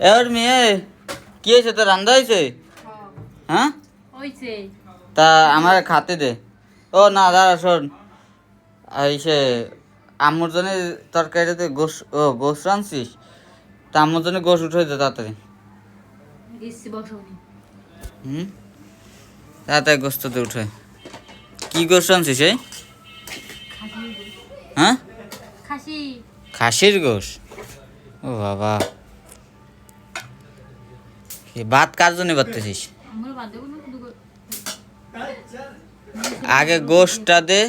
এবার মেয়ে কি হয়েছে? তো রান্না হয়েছে? হ্যাঁ? তা আমার খাতে দে। ও না দাঁড়া শোন। সে আম্মুর জন্য তরকারিতে গোস ও গোস রাঁধছিস? তা আম্মুর জন্য গোস উঠে দে তাড়াতাড়ি। হুম? তাড়াতাড়ি গোস্ততে উঠে। কি গোস রাঁধছিস এই? হ্যাঁ? খাসির গোস ও বাবা। ভাত কার জন্য বাড়তেছিস আগে গোশটা দে।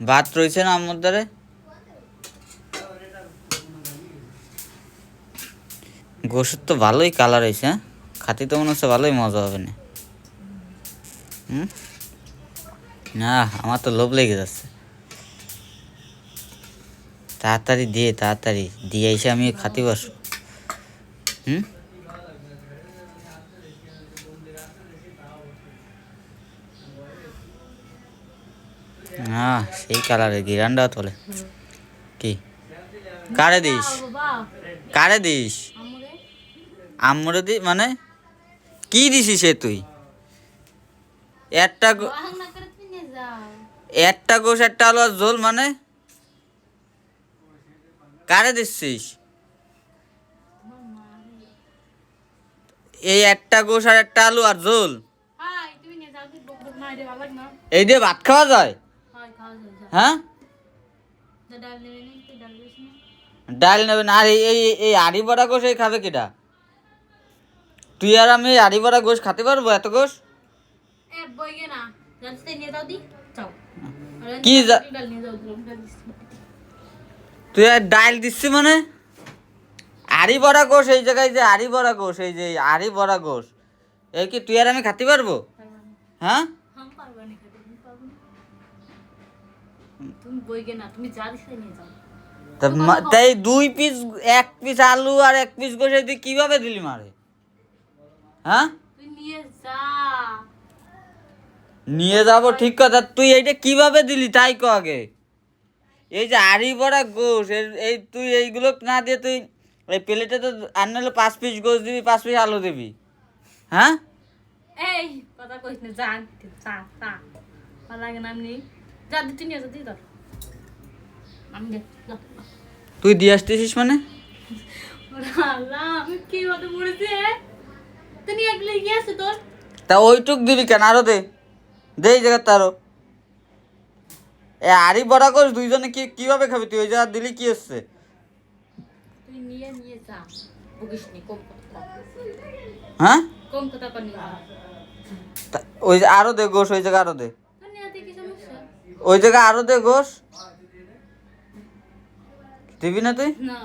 ভাত রয়েছে না আমার দ্বারে গোসের তো ভালোই কালার হয়েছে হ্যাঁ? খাতি তো মনে হচ্ছে ভালোই মজা হবে না। হুম? না, আমার তো লোভ লেগে যাচ্ছে। তাড়াতাড়ি দিয়ে তাড়াতাড়ি। দিয়ে এসে আমি খাতে বসবো। হুম? না সেই কালারে গিরান্ডা তোলে। কি? কারে দিস? কারে দিস? আমরে দি মানে? কি দিছিস সে তুই? একটা একটা গোশ একটা আলু আর ঝোল মানে? কারে দিচ্ছিস? এই একটা গোশ আর একটা আলু আর ঝোল? না। এই দিয়ে ভাত খাওয়া যায়? হ্যাঁ? ডাল নেবেন আর এই এই আড়ি বড়া গোশ এই খাবে কিটা তুই আর আমি এই আড়ি বড়া গোশ খেতে পারব এত গোশ? এ বই গে না। জানতে নিয়ে যাও দি। যাও আরে কি তুই আর ডাল দিচ্ছি মানে? আড়ি বড়া গোশ এই জায়গায় যে আড়ি বড়া গোশ এই যে আড়ি বড়া গোশ এই কি তুই আর আমি খাতে পারব? পারবা হ্যাঁ হাম পারবা না খেতে তুমি পারবা না তুমি বই না তুমি যা দিছে নিয়ে যাও। তা তাই দুই পিস এক পিস আলু আর এক পিস এই তুই কীভাবে দিলি মারে? হ্যাঁ? তুই নিয়ে যা। নিয়ে যাব ঠিক কথা। তুই এইটা কীভাবে দিলি তাই কো আগে? এই যে আড়ি বড়া গোশ এর- এই তুই এইগুলো না দিয়ে তুই এই প্লেটে তো আর নাহলে পাঁচ পিস গোশ দিবি পাঁচ পিস আলু দিবি। হ্যাঁ? এই কথা কইস না আনতে, যা যা। ভালো লাগে না যা দিতে নিয়ে যা দি ধর। আমি দে তুই দিয়ে আসতেছিস মানে? আমি কি হতে পড়েছে তুই নিয়ে একলে গিয়ে আছে তোর। তা ওইটুক দিবি কেন? আরও দে। দে এই জায়গাতে আরও। এ আড়ি বড়া দুইজনে কি কীভাবে খাবি? তুই ওই জায়গা দিলি কি হচ্ছে? তুই নিয়ে নিয়ে যা। বকিস নি কম কথা হ্যাঁ? কম কথা ওই আরও দে গোশ ওই জায়গা আরও দে তোর নিয়ে কি সমস্যা ওই জায়গায় আরও দে ঘোষ দিবি না তুই? না।